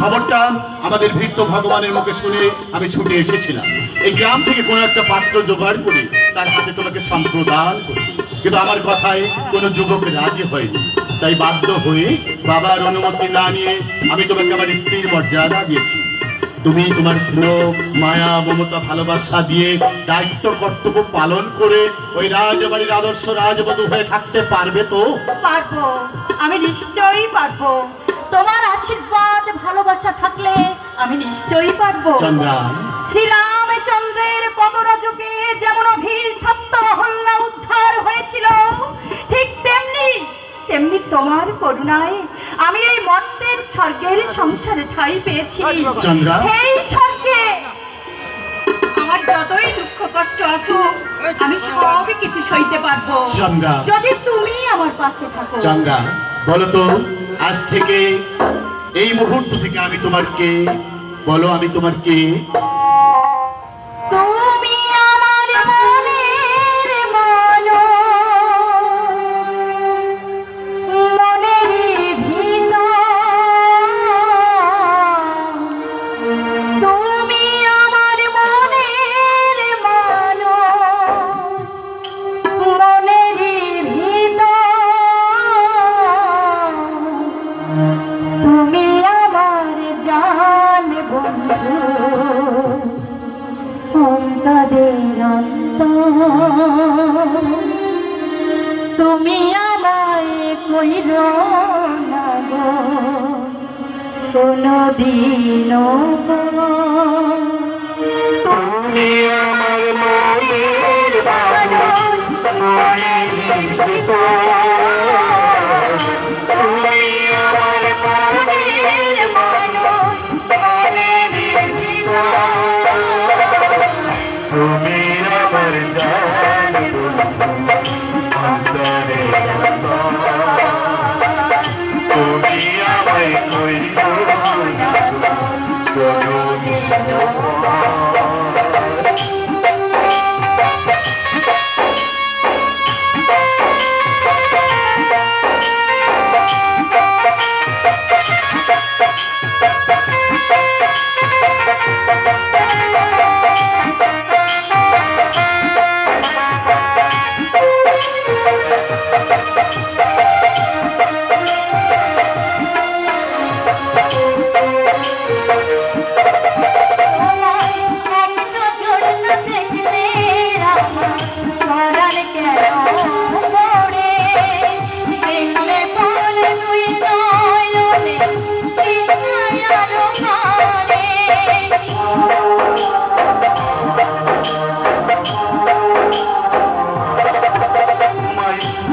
খবরটা আমাদের ভৃত্য ভগবানের মুখে শুনে আমি ছুটে এসেছিলাম। এই গ্রাম থেকে কোনো একটা পাত্র জোগাড় তার হাতে তোমাকে সম্প্রদান কিন্তু আমার কথায় কোনো যুবক রাজি হয়নি। তাই বাধ্য হয়ে বাবার অনুমতি না নিয়ে আমি তোমাকে আমার স্ত্রীর মর্যাদা দিয়েছি। তুমি তোমার স্নেহ, মায়া, মমতা, ভালোবাসা দিয়ে দায়িত্ব, কর্তব্য পালন করে ওই রাজবাড়ির আদর্শ রাজবধূ হয়ে থাকতে পারবে তো? পারব। আমি নিশ্চয়ই পারব। আশীর্বাদ ভালোবাসা থাকলে আমি নিশ্চয়ই পারব। চন্দ্রা শ্রীরামচন্দ্রের পদরাজকে যেমন অভিশপ্ত হল্লা উদ্ধার হয়েছিল ঠিক তেমনি তেমনি তোমার করুণায় আমি এই মর্তের স্বর্গের সংসারে ঠাই পেয়েছি। সেই স্বর্গে আমার যতই দুঃখ কষ্ট আসুক আমি সবই কিছু সইতে পারব। যদি তুমি আমার পাশে থাকো। চন্দ্রা বলো তো আজ থেকে এই মুহূর্ত থেকে আমি তোমার কে? বলো আমি তোমার কে? অন্তরের অন্তর তুমি আমায় কইর না গো কোনদিনও গো। তুমি আমার মনের Allah